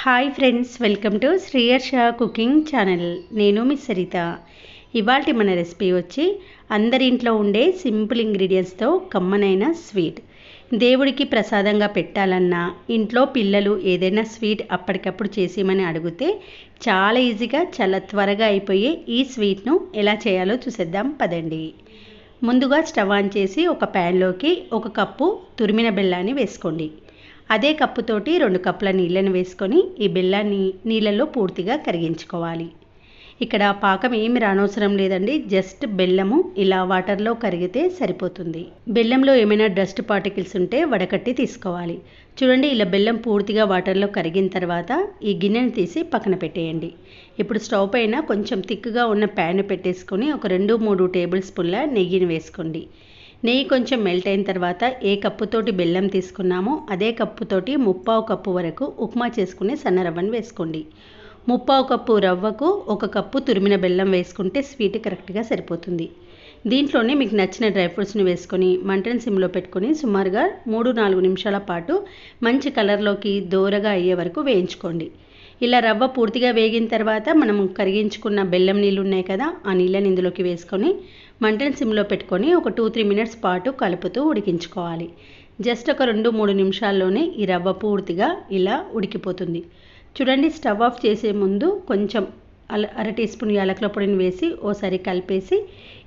Hi friends welcome to Sriyarsha cooking channel నేను miss Saritha. ఇవాళ మన రెసిపీ వచ్చి అందరి ఇంట్లో ఉండే సింపుల్ ఇంగ్రీడియంట్స్తో కమ్మనైన స్వీట్ దేవుడికి ప్రసాదంగా పెట్టాలన్నా ఇంట్లో పిల్లలు ఏదైనా స్వీట్ అప్పటికప్పుడు చేసేయమని అడిగితే చాలా ఈజీగా చాలా త్వరగా అయిపోయే ఈ స్వీట్ను ఎలా చేయాలో చూసేద్దాం పదండి. ముందుగా స్టవ్ ఆన్ చేసి ఒక ప్యాన్లోకి ఒక కప్పు తురిమిన బెల్లాన్ని వేసుకోండి. అదే కప్పుతోటి రెండు కప్పుల నీళ్ళని వేసుకొని ఈ బెల్లాన్ని నీళ్ళల్లో పూర్తిగా కరిగించుకోవాలి. ఇక్కడ పాకం ఏమి రానవసరం లేదండి జస్ట్ బెల్లము ఇలా వాటర్లో కరిగితే సరిపోతుంది. బెల్లంలో ఏమైనా డస్ట్ పార్టికల్స్ ఉంటే వడకట్టి తీసుకోవాలి. చూడండి ఇలా బెల్లం పూర్తిగా వాటర్లో కరిగిన తర్వాత ఈ గిన్నెని తీసి పక్కన పెట్టేయండి. ఇప్పుడు స్టవ్ పైన కొంచెం థిక్గా ఉన్న ప్యాన్ పెట్టేసుకొని ఒక రెండు మూడు టేబుల్ స్పూన్ల నెయ్యిని వేసుకోండి. నెయ్యి కొంచెం మెల్ట్ అయిన తర్వాత ఏ కప్పుతోటి బెల్లం తీసుకున్నామో అదే కప్పుతోటి ముప్పావు కప్పు వరకు ఉప్మా చేసుకుని సన్న రవ్వను వేసుకోండి. ముప్పావు కప్పు రవ్వకు ఒక కప్పు తురిమిన బెల్లం వేసుకుంటే స్వీట్ కరెక్ట్గా సరిపోతుంది. దీంట్లోనే మీకు నచ్చిన డ్రై ఫ్రూట్స్ని వేసుకొని మంటను సిమ్లో పెట్టుకొని సుమారుగా మూడు నాలుగు నిమిషాల పాటు మంచి కలర్లోకి దోరగా అయ్యే వరకు వేయించుకోండి. ఇలా రవ్వ పూర్తిగా వేగిన తర్వాత మనం కరిగించుకున్న బెల్లం నీళ్ళు ఉన్నాయి కదా ఆ నీళ్ళని ఇందులోకి వేసుకొని మంటను సిమ్లో పెట్టుకొని ఒక టూ త్రీ మినిట్స్ పాటు కలుపుతూ ఉడికించుకోవాలి. జస్ట్ ఒక రెండు మూడు నిమిషాల్లోనే ఈ రవ్వ పూర్తిగా ఇలా ఉడికిపోతుంది. చూడండి స్టవ్ ఆఫ్ చేసే ముందు కొంచెం అర టీ స్పూన్ యాలకుల పొడిని వేసి ఓసారి కలిపేసి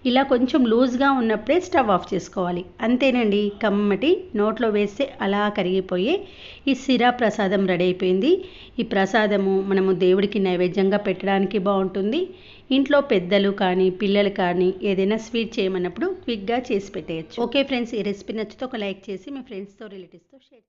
ఇలా కొంచెం లూజ్గా ఉన్నప్పుడే స్టవ్ ఆఫ్ చేసుకోవాలి. అంతేనండి కమ్మటి నోట్లో వేస్తే అలా కరిగిపోయే ఈ సిరా ప్రసాదం రెడీ అయిపోయింది. ఈ ప్రసాదము మనము దేవుడికి నైవేద్యంగా పెట్టడానికి బాగుంటుంది. ఇంట్లో పెద్దలు కానీ పిల్లలు కానీ ఏదైనా స్వీట్ చేయమన్నప్పుడు క్విక్గా చేసి పెట్టేయచ్చు. ఓకే ఫ్రెండ్స్ ఈ రెసిపీ నచ్చితే ఒక లైక్ చేసి మీ ఫ్రెండ్స్తో రిలేటివ్స్తో షేర్